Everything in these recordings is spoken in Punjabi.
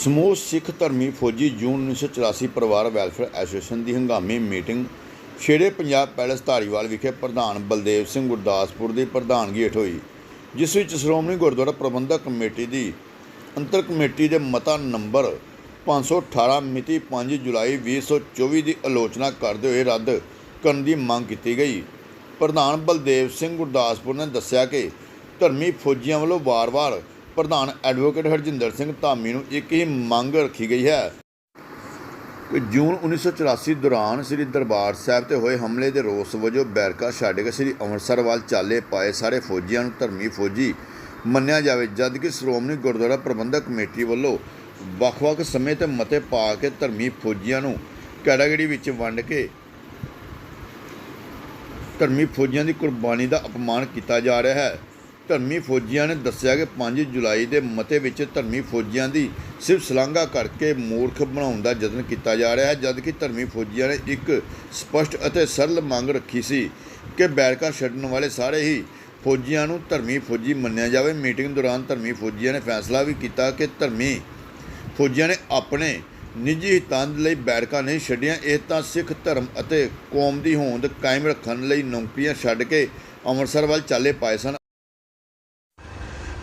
ਸਮੂਹ ਸਿੱਖ ਧਰਮੀ ਫੌਜੀ ਜੂਨ 1984 ਪਰਿਵਾਰ ਵੈਲਫੇਅਰ ਐਸੋਸੀਏਸ਼ਨ ਦੀ ਹੰਗਾਮੀ ਮੀਟਿੰਗ ਛੇੜੇ ਪੰਜਾਬ ਪੈਲਸ ਧਾਰੀਵਾਲ ਵਿਖੇ ਪ੍ਰਧਾਨ ਬਲਦੇਵ ਸਿੰਘ ਗੁਰਦਾਸਪੁਰ ਦੀ ਪ੍ਰਧਾਨਗੀ ਹੇਠ ਹੋਈ, ਜਿਸ ਵਿੱਚ ਸ਼੍ਰੋਮਣੀ ਗੁਰਦੁਆਰਾ ਪ੍ਰਬੰਧਕ ਕਮੇਟੀ ਦੀ ਅੰਤਰ ਕਮੇਟੀ ਦੇ ਮਤਾ ਨੰਬਰ 518 ਮਿਤੀ 5 ਜੁਲਾਈ 2024 ਦੀ ਆਲੋਚਨਾ ਕਰਦੇ ਹੋਏ ਰੱਦ ਕਰਨ ਦੀ ਮੰਗ ਕੀਤੀ ਗਈ। ਪ੍ਰਧਾਨ ਬਲਦੇਵ ਸਿੰਘ ਗੁਰਦਾਸਪੁਰ ਨੇ ਦੱਸਿਆ ਕਿ ਧਰਮੀ ਫੌਜੀਆਂ ਵੱਲੋਂ ਵਾਰ-ਵਾਰ ਪ੍ਰਧਾਨ ਐਡਵੋਕੇਟ ਹਰਜਿੰਦਰ ਸਿੰਘ ਧਾਮੀ ਨੂੰ ਇੱਕ ਹੀ ਮੰਗ ਰੱਖੀ ਗਈ ਹੈ ਕਿ ਜੂਨ 1984 ਦੌਰਾਨ ਸ੍ਰੀ ਦਰਬਾਰ ਸਾਹਿਬ ਤੇ ਹੋਏ ਹਮਲੇ ਦੇ ਰੋਸ ਵਜੋਂ ਬੈਰਕਾ ਛੱਡ ਕੇ ਸ੍ਰੀ ਅੰਮ੍ਰਿਤਸਰ ਵੱਲ ਚਾਲੇ ਪਾਏ ਸਾਰੇ ਫੌਜੀਆਂ ਨੂੰ ਧਰਮੀ ਫੌਜੀ ਮੰਨਿਆ ਜਾਵੇ ਜਦ ਕਿ ਸ਼੍ਰੋਮਣੀ ਗੁਰਦੁਆਰਾ ਪ੍ਰਬੰਧਕ ਕਮੇਟੀ ਵੱਲੋਂ ਵੱਖ-ਵੱਖ ਸਮੇਂ ਤੇ ਮਤੇ ਪਾ ਕੇ ਧਰਮੀ ਫੌਜੀਆਂ ਨੂੰ ਕੈਟਾਗਰੀ ਵਿੱਚ ਵੰਡ ਕੇ ਧਰਮੀ ਫੌਜੀਆਂ ਦੀ ਕੁਰਬਾਨੀ ਦਾ ਅਪਮਾਨ ਕੀਤਾ ਜਾ ਰਿਹਾ ਹੈ। ਧਰਮੀ ਫੌਜੀਆਂ ਨੇ ਦੱਸਿਆ ਕਿ 5 ਜੁਲਾਈ ਦੇ ਮਤੇ ਵਿੱਚ ਧਰਮੀ ਫੌਜੀਆਂ ਦੀ ਸਿਰਫ ਸ਼ਲਾਘਾ ਕਰਕੇ ਮੂਰਖ ਬਣਾਉਣ ਦਾ ਯਤਨ ਕੀਤਾ ਜਾ ਰਿਹਾ ਹੈ, ਜਦਕਿ ਧਰਮੀ ਫੌਜੀਆਂ ਨੇ ਇੱਕ ਸਪਸ਼ਟ ਅਤੇ ਸਰਲ ਮੰਗ ਰੱਖੀ ਸੀ ਕਿ ਬੈਰਕਾ ਛੱਡਣ ਵਾਲੇ ਸਾਰੇ ਹੀ ਫੌਜੀਆਂ ਨੂੰ ਧਰਮੀ ਫੌਜੀ ਮੰਨਿਆ ਜਾਵੇ। ਮੀਟਿੰਗ ਦੌਰਾਨ ਧਰਮੀ ਫੌਜੀਆਂ ਨੇ ਫੈਸਲਾ ਵੀ ਕੀਤਾ ਕਿ ਧਰਮੀ ਫੌਜੀਆਂ ਨੇ ਆਪਣੇ ਨਿੱਜੀ ਹਿੱਤਾਂ ਲਈ ਬੈਠਕਾਂ ਨਹੀਂ ਛੱਡੀਆਂ, ਇਹ ਤਾਂ ਸਿੱਖ ਧਰਮ ਅਤੇ ਕੌਮ ਦੀ ਹੋਂਦ ਕਾਇਮ ਰੱਖਣ ਲਈ ਨੌਕਰੀਆਂ ਛੱਡ ਕੇ ਅੰਮ੍ਰਿਤਸਰ ਵੱਲ ਚਾਲੇ ਪਾਏ ਸਨ।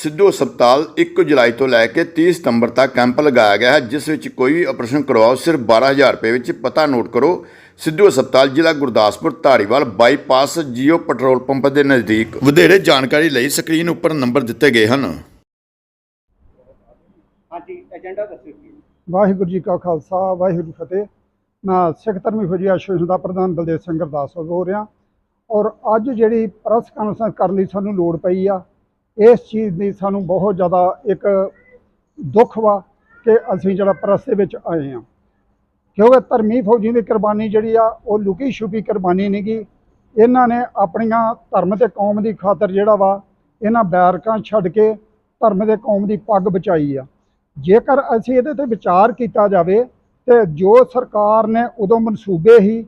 ਸਿੱਧੂ ਹਸਪਤਾਲ 1 ਜੁਲਾਈ ਤੋਂ ਲੈ ਕੇ 30 ਸਤੰਬਰ ਤੱਕ ਕੈਂਪ ਲਗਾਇਆ ਗਿਆ ਹੈ ਜਿਸ ਵਿੱਚ ਕੋਈ ਵੀ ਆਪਰੇਸ਼ਨ ਕਰਵਾਓ ਸਿਰਫ 12000 ਰੁਪਏ ਵਿੱਚ ਪਤਾ ਨੋਟ ਕਰੋ। ਸਿੱਧੂ ਹਸਪਤਾਲ ਜ਼ਿਲ੍ਹਾ Gurdaspur Dhariwal bypass Jio petrol pump ਦੇ ਨਜ਼ਦੀਕ। ਵਧੇਰੇ ਜਾਣਕਾਰੀ ਲਈ ਸਕਰੀਨ ਉੱਪਰ ਨੰਬਰ ਦਿੱਤੇ ਗਏ ਹਨ। ਹਾਂਜੀ ਏਜੰਡਾ ਦੱਸੋ ਜੀ। ਵਾਹਿਗੁਰੂ ਜੀ ਕਾ ਖਾਲਸਾ ਵਾਹਿਗੁਰੂ ਫਤਿਹ। ਮੈਂ ਸਿੱਖ ਧਰਮੀ ਫੌਜੀ ਐਸੋਸੀਏਸ਼ਨ ਦਾ ਪ੍ਰਧਾਨ ਬਲਦੇਵ ਸਿੰਘ ਗੁਰਦਾਸ ਬੋਲ ਰਿਹਾ। ਔਰ ਅੱਜ ਜਿਹੜੀ ਪ੍ਰੈਸ ਕਾਨਫਰੰਸ ਕਰਨ ਲਈ ਸਾਨੂੰ ਲੋੜ ਪਈ ਆ ਇਸ ਚੀਜ਼ ਦੀ ਸਾਨੂੰ ਬਹੁਤ ਜ਼ਿਆਦਾ ਇੱਕ ਦੁੱਖ ਵਾ ਕਿ ਅਸੀਂ ਜਿਹੜਾ ਪ੍ਰੈਸ ਵਿੱਚ ਆਏ ਆ ਕਿਉਂਕਿ ਧਰਮੀ ਫੌਜੀ ਦੀ ਕੁਰਬਾਨੀ ਜਿਹੜੀ ਆ, ਉਹ ਲੁਕੀ ਛੁਪੀ ਕੁਰਬਾਨੀ ਨਹੀਂਗੀ ਇਹਨਾਂ ਨੇ ਆਪਣੀਆਂ ਧਰਮ ਤੇ ਕੌਮ ਦੀ ਖਾਤਰ ਜਿਹੜਾ ਵਾ, ਇਹਨਾਂ ਬੈਰਕਾਂ ਛੱਡ ਕੇ ਧਰਮ ਤੇ ਕੌਮ ਦੀ ਪੱਗ ਬਚਾਈ ਆ। ਜੇਕਰ ਅਸੀਂ ਇਹਦੇ ਤੇ ਵਿਚਾਰ ਕੀਤਾ ਜਾਵੇ, ਤੇ ਜੋ ਸਰਕਾਰ ਨੇ ਉਦੋਂ ਮਨਸੂਬੇ ਹੀ,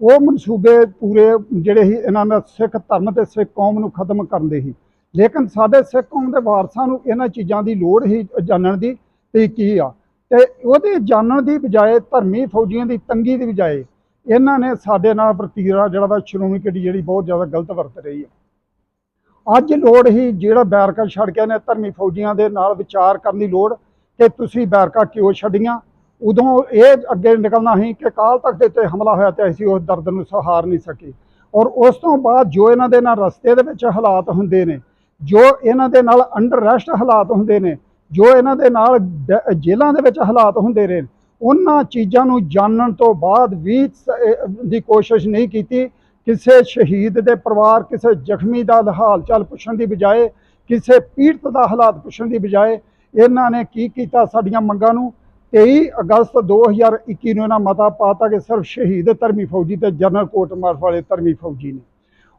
ਉਹ ਮਨਸੂਬੇ ਪੂਰੇ ਜਿਹੜੇ ਹੀ ਇਹਨਾਂ ਨੇ ਸਿੱਖ ਧਰਮ ਤੇ ਸਿੱਖ ਕੌਮ ਨੂੰ ਖਤਮ ਕਰਨ ਦੇ ਹੀ। ਲੇਕਿਨ ਸਾਡੇ ਸਿੱਖ ਕੌਮ ਦੇ ਵਾਰਸਾਂ ਨੂੰ ਇਹਨਾਂ ਚੀਜ਼ਾਂ ਦੀ ਲੋੜ ਹੀ ਜਾਣਨ ਦੀ ਤੇ ਕੀ ਆ। ਤੇ ਉਹਦੇ ਜਾਣਨ ਦੀ ਬਜਾਏ ਧਰਮੀ ਫੌਜੀਆਂ ਦੀ ਤੰਗੀ ਦੀ ਬਜਾਏ ਇਹਨਾਂ ਨੇ ਸਾਡੇ ਨਾਲ ਪ੍ਰਤੀਰਾ ਜਿਹੜਾ ਵਾ ਸ਼੍ਰੋਮਣੀ ਕਮੇਟੀ ਜਿਹੜੀ ਬਹੁਤ ਜ਼ਿਆਦਾ ਗਲਤ ਵਰਤ ਰਹੀ ਹੈ ਅੱਜ ਲੋੜ ਹੀ ਜਿਹੜਾ ਬੈਰਕਾ ਛੱਡ ਕੇ ਨੇ ਧਰਮੀ ਫੌਜੀਆਂ ਦੇ ਨਾਲ ਵਿਚਾਰ ਕਰਨ ਦੀ ਲੋੜ ਕਿ ਤੁਸੀਂ ਬੈਰਕਾ ਕਿਉਂ ਛੱਡੀਆਂ? ਉਦੋਂ ਇਹ ਅੱਗੇ ਨਿਕਲਣਾ ਸੀ ਕਿ ਕਾਲ ਤੱਕ ਦੇ ਉੱਤੇ ਹਮਲਾ ਹੋਇਆ ਤੇ ਅਸੀਂ ਉਸ ਦਰਦ ਨੂੰ ਸਹਾਰ ਨਹੀਂ ਸਕੇ। ਔਰ ਉਸ ਤੋਂ ਬਾਅਦ ਜੋ ਇਹਨਾਂ ਦੇ ਨਾਲ ਰਸਤੇ ਦੇ ਵਿੱਚ ਹਾਲਾਤ ਹੁੰਦੇ ਨੇ ਜੋ ਇਹਨਾਂ ਦੇ ਨਾਲ ਅੰਡਰ ਰੈਸਟ ਹਾਲਾਤ ਹੁੰਦੇ ਨੇ, ਜੋ ਇਹਨਾਂ ਦੇ ਨਾਲ ਜੇਲ੍ਹਾਂ ਦੇ ਵਿੱਚ ਹਾਲਾਤ ਹੁੰਦੇ ਰਹੇ, ਉਹਨਾਂ ਚੀਜ਼ਾਂ ਨੂੰ ਜਾਣਨ ਤੋਂ ਬਾਅਦ ਵੀ ਦੀ ਕੋਸ਼ਿਸ਼ ਨਹੀਂ ਕੀਤੀ। ਕਿਸੇ ਸ਼ਹੀਦ ਦੇ ਪਰਿਵਾਰ, ਕਿਸੇ ਜ਼ਖਮੀ ਦਾ ਹਾਲ ਚਾਲ ਪੁੱਛਣ ਦੀ ਬਜਾਏ, ਕਿਸੇ ਪੀੜਤ ਦਾ ਹਾਲਾਤ ਪੁੱਛਣ ਦੀ ਬਜਾਏ ਇਹਨਾਂ ਨੇ ਕੀ ਕੀਤਾ ਸਾਡੀਆਂ ਮੰਗਾਂ ਨੂੰ? 23 ਅਗਸਤ 2021 ਨੂੰ ਇਹਨਾਂ ਮਤਾ ਪਾਤਾ ਕਿ ਸਿਰਫ ਸ਼ਹੀਦ ਧਰਮੀ ਫੌਜੀ ਤੇ ਜਨਰਲ ਕੋਟ ਮਾਰਫ ਵਾਲੇ ਧਰਮੀ ਫੌਜੀ ਨੇ।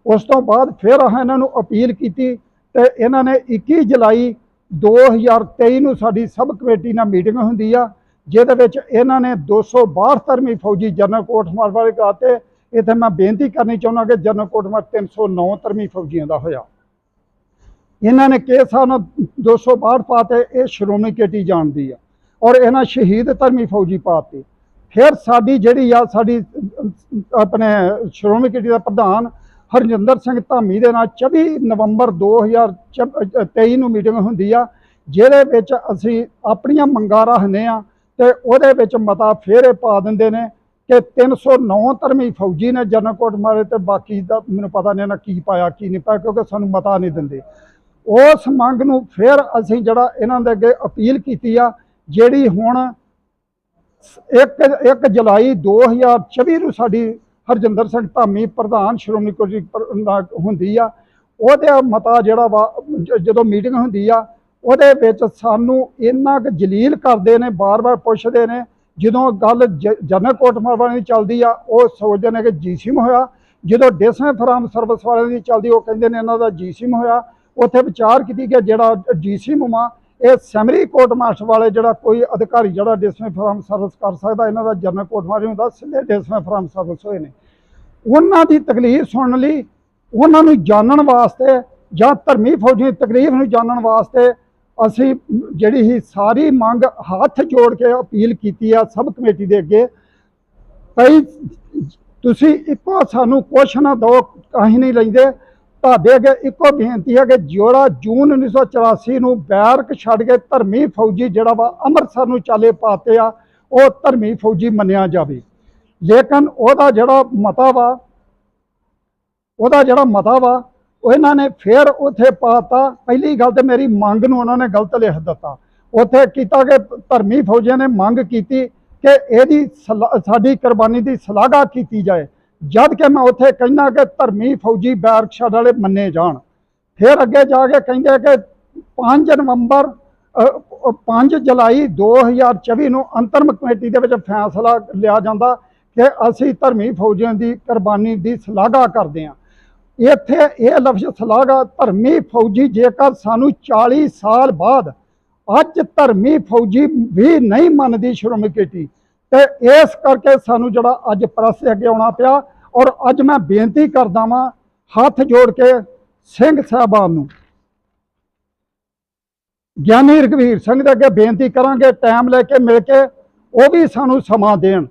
ਉਸ ਤੋਂ ਬਾਅਦ ਫਿਰ ਆਹ ਇਹਨਾਂ ਨੂੰ ਅਪੀਲ ਕੀਤੀ ਤੇ ਇਹਨਾਂ ਨੇ 21 ਜੁਲਾਈ 2023 ਨੂੰ ਸਾਡੀ ਸਬ ਕਮੇਟੀ ਨਾਲ ਮੀਟਿੰਗ ਹੁੰਦੀ ਆ, ਜਿਹਦੇ ਵਿੱਚ ਇਹਨਾਂ ਨੇ 262 ਧਰਮੀ ਫੌਜੀ ਜਨਰਲ ਕੋਟ ਮਾਰਫ ਵਾਲੇ ਕਰਾਤੇ ਇੱਥੇ ਮੈਂ ਬੇਨਤੀ ਕਰਨੀ ਚਾਹੁੰਦਾ ਕਿ ਜਨਰਲ ਕੋਟ ਮਾਰ 309 ਧਰਮੀ ਫੌਜੀਆਂ ਦਾ ਹੋਇਆ। ਇਹਨਾਂ ਨੇ ਕੇਸ ਹਨ 262 ਪਾਤੇ ਇਹ ਸ਼੍ਰੋਮਣੀ ਕਮੇਟੀ ਜਾਣਦੀ ਆ ਔਰ ਇਹਨਾਂ ਸ਼ਹੀਦ ਧਰਮੀ ਫੌਜੀ ਪਾਤੇ ਫਿਰ ਸਾਡੀ ਜਿਹੜੀ ਆ, ਸਾਡੀ ਆਪਣੇ ਸ਼੍ਰੋਮਣੀ ਕਮੇਟੀ ਦਾ ਪ੍ਰਧਾਨ ਹਰਜਿੰਦਰ ਸਿੰਘ ਧਾਮੀ ਦੇ ਨਾਲ 24 ਨਵੰਬਰ 2023 ਨੂੰ ਮੀਟਿੰਗ ਹੁੰਦੀ ਆ, ਜਿਹਦੇ ਵਿੱਚ ਅਸੀਂ ਆਪਣੀਆਂ ਮੰਗਾਂ ਰੱਖਦੇ ਆ ਤੇ ਉਹਦੇ ਵਿੱਚ ਮਤਾ ਫੇਰੇ ਪਾ ਦਿੰਦੇ ਨੇ ਕਿ 309 ਧਰਮੀ ਫੌਜੀ ਨੇ ਜਨਰਲ ਮਾਰੇ ਤੇ ਬਾਕੀ ਦਾ ਮੈਨੂੰ ਪਤਾ ਨਹੀਂ ਨਾ ਕੀ ਪਾਇਆ, ਕੀ ਨਹੀਂ ਪਾਇਆ, ਕਿਉਂਕਿ ਸਾਨੂੰ ਮਤਾ ਨਹੀਂ ਦਿੰਦੇ। ਉਸ ਮੰਗ ਨੂੰ ਫਿਰ ਅਸੀਂ ਜਿਹੜਾ ਇਹਨਾਂ ਦੇ ਅੱਗੇ ਅਪੀਲ ਕੀਤੀ ਆ, ਜਿਹੜੀ ਹੁਣ 1 1 ਜੁਲਾਈ 2024 ਨੂੰ ਸਾਡੀ ਹਰਜਿੰਦਰ ਸਿੰਘ ਧਾਮੀ ਪ੍ਰਧਾਨ ਸ਼੍ਰੋਮਣੀ ਕਮੇਟੀ ਹੁੰਦੀ ਆ, ਉਹਦੇ ਮਤਾ ਜਿਹੜਾ ਵਾ ਜਦੋਂ ਮੀਟਿੰਗ ਹੁੰਦੀ ਆ, ਉਹਦੇ ਵਿੱਚ ਸਾਨੂੰ ਇੰਨਾ ਕੁ ਜਲੀਲ ਕਰਦੇ ਨੇ, ਬਾਰ-ਬਾਰ ਪੁੱਛਦੇ ਨੇ, ਜਦੋਂ ਗੱਲ ਜ- ਜਨਰਲ ਕੋਟ ਵਾਲਿਆਂ ਦੀ ਚੱਲਦੀ ਆ, ਉਹ ਸੋਚਦੇ ਨੇ ਕਿ ਜੀਸੀਮ ਹੋਇਆ, ਜਦੋਂ ਡਿਸਵੇਂ ਫਰਾਮ ਸਰਵਿਸ ਵਾਲਿਆਂ ਦੀ ਚੱਲਦੀ, ਉਹ ਕਹਿੰਦੇ ਨੇ ਇਹਨਾਂ ਦਾ ਜੀਸੀਮ ਹੋਇਆ, ਉੱਥੇ ਵਿਚਾਰ ਕੀਤੀ ਕਿ ਜਿਹੜਾ ਜੀਸੀਮ ਆ ਇਹ ਸੈਮਰੀ ਕੋਰਟ ਮਾਸਟਰ ਵਾਲੇ ਜਿਹੜਾ ਕੋਈ ਅਧਿਕਾਰੀ ਜਿਹੜਾ ਡਿਸਵੇਂ ਫਰਾਮ ਸਰਵਿਸ ਕਰ ਸਕਦਾ, ਇਹਨਾਂ ਦਾ ਜਨਰਲ ਕੋਰਟ ਮਾਸਟਰ ਹੁੰਦਾ, ਸਿੱਧੇ ਡਿਸਵੇਂ ਫਾਰਮ ਸਰਵਿਸ ਹੋਏ ਨੇ। ਉਹਨਾਂ ਦੀ ਤਕਲੀਫ ਸੁਣਨ ਲਈ ਉਹਨਾਂ ਨੂੰ ਜਾਣਨ ਵਾਸਤੇ ਜਾਂ ਧਰਮੀ ਫੌਜੀ ਦੀ ਤਕਲੀਫ ਨੂੰ ਜਾਣਨ ਵਾਸਤੇ ਅਸੀਂ ਜਿਹੜੀ ਹੀ ਸਾਰੀ ਮੰਗ ਹੱਥ ਜੋੜ ਕੇ ਅਪੀਲ ਕੀਤੀ ਆ ਸਭ ਕਮੇਟੀ ਦੇ ਅੱਗੇ। ਭਈ ਤੁਸੀਂ ਇੱਕੋ ਸਾਨੂੰ ਕੁਛ ਨਾ ਦੋ ਕਾਹੀਂ ਨਹੀਂ ਲੈਂਦੇ। ਤੁਹਾਡੇ ਅੱਗੇ ਇੱਕੋ ਬੇਨਤੀ ਹੈ ਕਿ ਜਿਹੜਾ ਜੂਨ 1984 ਨੂੰ ਬੈਰਕ ਛੱਡ ਕੇ ਧਰਮੀ ਫੌਜੀ ਜਿਹੜਾ ਵਾ ਅੰਮ੍ਰਿਤਸਰ ਨੂੰ ਚਾਲੇ ਪਾਤੇ ਆ, ਉਹ ਧਰਮੀ ਫੌਜੀ ਮੰਨਿਆ ਜਾਵੇ। ਲੇਕਿਨ ਉਹਦਾ ਜਿਹੜਾ ਮਤਾ ਵਾ, ਉਹਦਾ ਜਿਹੜਾ ਮਤਾ ਵਾ, ਉਹ ਇਹਨਾਂ ਨੇ ਫੇਰ ਉੱਥੇ ਪਾਤਾ। ਪਹਿਲੀ ਗੱਲ ਤੇ ਮੇਰੀ ਮੰਗ ਨੂੰ ਉਹਨਾਂ ਨੇ ਗਲਤ ਲਿਖ ਦਿੱਤਾ। ਉੱਥੇ ਕੀਤਾ ਕਿ ਧਰਮੀ ਫੌਜੀਆਂ ਨੇ ਮੰਗ ਕੀਤੀ ਕਿ ਇਹਦੀ ਸਲਾ- ਸਾਡੀ ਕੁਰਬਾਨੀ ਦੀ ਸ਼ਲਾਘਾ ਕੀਤੀ ਜਾਏ। ਜਦ ਕਿ ਮੈਂ ਉੱਥੇ ਕਹਿੰਦਾ ਕਿ ਧਰਮੀ ਫੌਜੀ ਬੈਰਕਸ਼ਾਹ ਵਾਲੇ ਮੰਨੇ ਜਾਣ। ਫਿਰ ਅੱਗੇ ਜਾ ਕੇ ਕਹਿੰਦੇ ਕਿ 5 ਨਵੰਬਰ ਅ, ਅ, 5 ਜੁਲਾਈ 2024 ਨੂੰ ਅੰਤਰਮ ਕਮੇਟੀ ਦੇ ਵਿੱਚ ਫੈਸਲਾ ਲਿਆ ਜਾਂਦਾ ਕਿ ਅਸੀਂ ਧਰਮੀ ਫੌਜੀਆਂ ਦੀ ਕੁਰਬਾਨੀ ਦੀ ਸ਼ਲਾਘਾ ਕਰਦੇ ਹਾਂ। ਇੱਥੇ ਇਹ ਲਫ਼ਜ਼ ਸ਼ਲਾਘਾ ਧਰਮੀ ਫੌਜੀ ਜੇਕਰ ਸਾਨੂੰ 40 ਸਾਲ ਬਾਅਦ ਅੱਜ ਧਰਮੀ ਫੌਜੀ ਵੀ ਨਹੀਂ ਮੰਨਦੀ ਸ਼੍ਰੋਮਣੀ ਕਮੇਟੀ ਤੇ ਇਸ ਕਰਕੇ ਸਾਨੂੰ ਜਿਹੜਾ ਅੱਜ ਪ੍ਰੈਸ ਅੱਗੇ ਆਉਣਾ ਪਿਆ ਔਰ ਅੱਜ ਮੈਂ ਬੇਨਤੀ ਕਰਦਾ ਵਾਂ, ਹੱਥ ਜੋੜ ਕੇ ਸਿੰਘ ਸਾਹਿਬਾਨ ਨੂੰ। ਗਿਆਨੀ ਰਘਵੀਰ ਸਿੰਘ ਦੇ ਅੱਗੇ ਬੇਨਤੀ ਕਰਾਂਗੇ ਟਾਈਮ ਲੈ ਕੇ ਮਿਲ ਕੇ ਉਹ ਵੀ ਸਾਨੂੰ ਸਮਾਂ ਦੇਣ।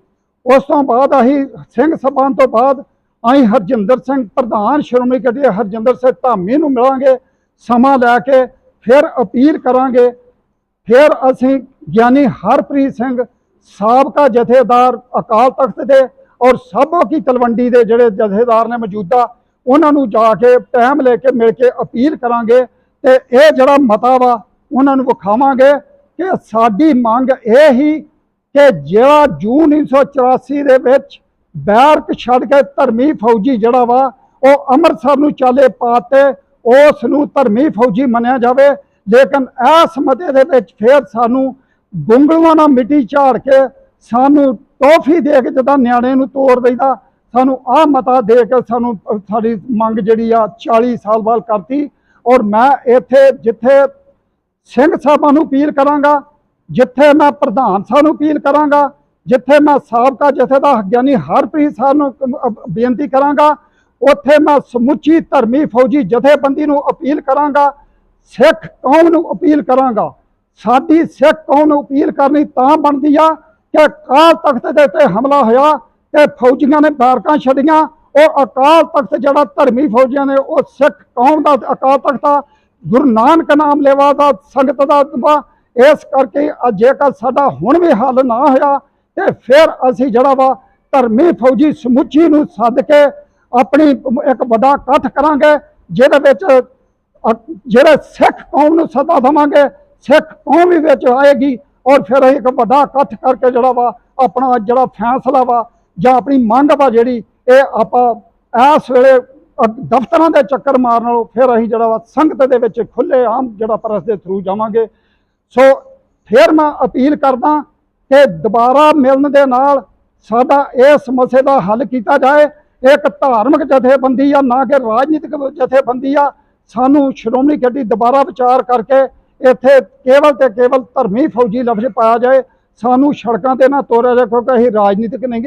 ਉਸ ਤੋਂ ਬਾਅਦ ਅਸੀਂ ਸਿੰਘ ਸਾਹਿਬਾਨ ਤੋਂ ਬਾਅਦ ਅਸੀਂ ਹਰਜਿੰਦਰ ਸਿੰਘ, ਪ੍ਰਧਾਨ ਸ਼੍ਰੋਮਣੀ ਕਮੇਟੀ ਹਰਜਿੰਦਰ ਸਿੰਘ ਧਾਮੀ ਨੂੰ ਮਿਲਾਂਗੇ, ਸਮਾਂ ਲੈ ਕੇ ਫਿਰ ਅਪੀਲ ਕਰਾਂਗੇ। ਫਿਰ ਅਸੀਂ ਗਿਆਨੀ ਹਰਪ੍ਰੀਤ ਸਿੰਘ, ਸਾਬਕਾ ਜਥੇਦਾਰ ਅਕਾਲ ਤਖਤ ਦੇ ਔਰ ਸਾਬੋ ਕੀ ਤਲਵੰਡੀ ਦੇ ਜਿਹੜੇ ਜਥੇਦਾਰ ਨੇ ਮੌਜੂਦਾ, ਉਹਨਾਂ ਨੂੰ ਜਾ ਕੇ ਟਾਈਮ ਲੈ ਕੇ ਮਿਲ ਕੇ ਅਪੀਲ ਕਰਾਂਗੇ ਤੇ ਇਹ ਜਿਹੜਾ ਮਤਾ ਵਾ, ਉਹਨਾਂ ਨੂੰ ਵਿਖਾਵਾਂਗੇ ਕਿ ਸਾਡੀ ਮੰਗ ਇਹ ਹੀ ਕਿ ਜਿਹੜਾ ਜੂਨ 1984 ਦੇ ਵਿੱਚ ਬੈਰਕ ਛੱਡ ਕੇ ਧਰਮੀ ਫੌਜੀ ਜਿਹੜਾ ਵਾ, ਉਹ ਅੰਮ੍ਰਿਤਸਰ ਨੂੰ ਚਾਲੇ ਪਾਤੇ ਉਸ ਨੂੰ ਧਰਮੀ ਫੌਜੀ ਮੰਨਿਆ ਜਾਵੇ। ਲੇਕਿਨ ਇਸ ਮਤੇ ਦੇ ਵਿੱਚ ਫਿਰ ਸਾਨੂੰ ਗੁੰਗਲੂਆਂ ਨਾਲ ਮਿੱਟੀ ਝਾੜ ਕੇ ਸਾਨੂੰ ਟੋਫੀ ਦੇ ਕੇ ਜਦੋਂ ਨਿਆਣੇ ਨੂੰ ਤੋੜ ਦਈਦਾ, ਸਾਨੂੰ ਆਹ ਮਤਾ ਦੇ ਕੇ ਸਾਨੂੰ ਸਾਡੀ ਮੰਗ ਜਿਹੜੀ ਆ 40 ਸਾਲ ਬਾਅਦ ਕਰਤੀ। ਔਰ ਮੈਂ ਇੱਥੇ ਜਿੱਥੇ ਸਿੰਘ ਸਾਹਿਬਾਂ ਨੂੰ ਅਪੀਲ ਕਰਾਂਗਾ, ਜਿੱਥੇ ਮੈਂ ਪ੍ਰਧਾਨ ਸਾਹਿਬ ਨੂੰ ਅਪੀਲ ਕਰਾਂਗਾ, ਜਿੱਥੇ ਮੈਂ ਸਾਬਕਾ ਜਥੇਦਾਰ ਗਿਆਨੀ ਹਰਪ੍ਰੀਤ ਸਾਹਿਬ ਨੂੰ ਬੇਨਤੀ ਕਰਾਂਗਾ, ਉੱਥੇ ਮੈਂ ਸਮੁੱਚੀ ਧਰਮੀ ਫੌਜੀ ਜਥੇਬੰਦੀ ਨੂੰ ਅਪੀਲ ਕਰਾਂਗਾ, ਸਿੱਖ ਕੌਮ ਨੂੰ ਅਪੀਲ ਕਰਾਂਗਾ। ਸਾਡੀ ਸਿੱਖ ਕੌਮ ਨੂੰ ਅਪੀਲ ਕਰਨੀ ਤਾਂ ਬਣਦੀ ਆ ਕਿ ਅਕਾਲ ਤਖਤ ਦੇ ਉੱਤੇ ਹਮਲਾ ਹੋਇਆ ਤੇ ਫੌਜੀਆਂ ਨੇ ਬਾਰਕਾਂ ਛੱਡੀਆਂ। ਉਹ ਅਕਾਲ ਤਖਤ ਜਿਹੜਾ ਧਰਮੀ ਫੌਜੀਆਂ ਨੇ, ਉਹ ਸਿੱਖ ਕੌਮ ਦਾ ਅਕਾਲ ਤਖਤ ਆ। ਗੁਰੂ ਨਾਨਕ ਨਾਮ ਲੈਵਾ ਦਾ, ਸੰਗਤ ਦਾ ਵਾ ਇਸ ਕਰਕੇ ਜੇਕਰ ਸਾਡਾ ਹੁਣ ਵੀ ਹੱਲ ਨਾ ਹੋਇਆ, ਤੇ ਫਿਰ ਅਸੀਂ ਜਿਹੜਾ ਵਾ ਧਰਮੀ ਫੌਜੀ ਸਮੁੱਚੀ ਨੂੰ ਸੱਦ ਕੇ ਆਪਣੀ ਇੱਕ ਵੱਡਾ ਇਕੱਠ ਕਰਾਂਗੇ, ਜਿਹਦੇ ਵਿੱਚ ਜਿਹੜੇ ਸਿੱਖ ਕੌਮ ਨੂੰ ਸਦਾ ਦੇਵਾਂਗੇ। ਸਿੱਖ ਕੌਮ ਵੀ ਵਿੱਚ ਆਏਗੀ ਔਰ ਫਿਰ ਅਸੀਂ ਇੱਕ ਵੱਡਾ ਇਕੱਠ ਕਰਕੇ ਜਿਹੜਾ ਵਾ, ਆਪਣਾ ਜਿਹੜਾ ਫੈਸਲਾ ਵਾ ਜਾਂ ਆਪਣੀ ਮੰਗ ਵਾ ਜਿਹੜੀ, ਇਹ ਆਪਾਂ ਇਸ ਵੇਲੇ ਦਫ਼ਤਰਾਂ ਦੇ ਚੱਕਰ ਮਾਰਨ ਨਾਲੋਂ ਫਿਰ ਅਸੀਂ ਜਿਹੜਾ ਵਾ ਸੰਗਤ ਦੇ ਵਿੱਚ ਖੁੱਲੇ ਆਮ ਜਿਹੜਾ ਪ੍ਰੈਸ ਦੇ ਥਰੂ ਜਾਵਾਂਗੇ। ਸੋ ਫਿਰ ਮੈਂ ਅਪੀਲ ਕਰਦਾ ਕਿ ਦੁਬਾਰਾ ਮਿਲਣ ਦੇ ਨਾਲ ਸਾਡਾ ਇਹ ਸਮੱਸਿਆ ਦਾ ਹੱਲ ਕੀਤਾ ਜਾਏ। ਇੱਕ ਧਾਰਮਿਕ ਜਥੇਬੰਦੀ ਆ, ਨਾ ਕਿ ਰਾਜਨੀਤਿਕ ਜਥੇਬੰਦੀ ਆ। ਸਾਨੂੰ ਸ਼੍ਰੋਮਣੀ ਕਮੇਟੀ ਦੁਬਾਰਾ ਵਿਚਾਰ ਕਰਕੇ ਇੱਥੇ ਕੇਵਲ ਤੇ ਕੇਵਲ ਧਰਮੀ ਫੌਜੀ ਲਫ਼ਜ਼ ਪਾਇਆ ਜਾਏ, ਸਾਨੂੰ ਸੜਕਾਂ ਤੇ ਨਾ ਤੋਰਿਆ ਜਾਏ, ਕਿਉਂਕਿ ਅਸੀਂ ਰਾਜਨੀਤਿਕ ਨਹੀਂ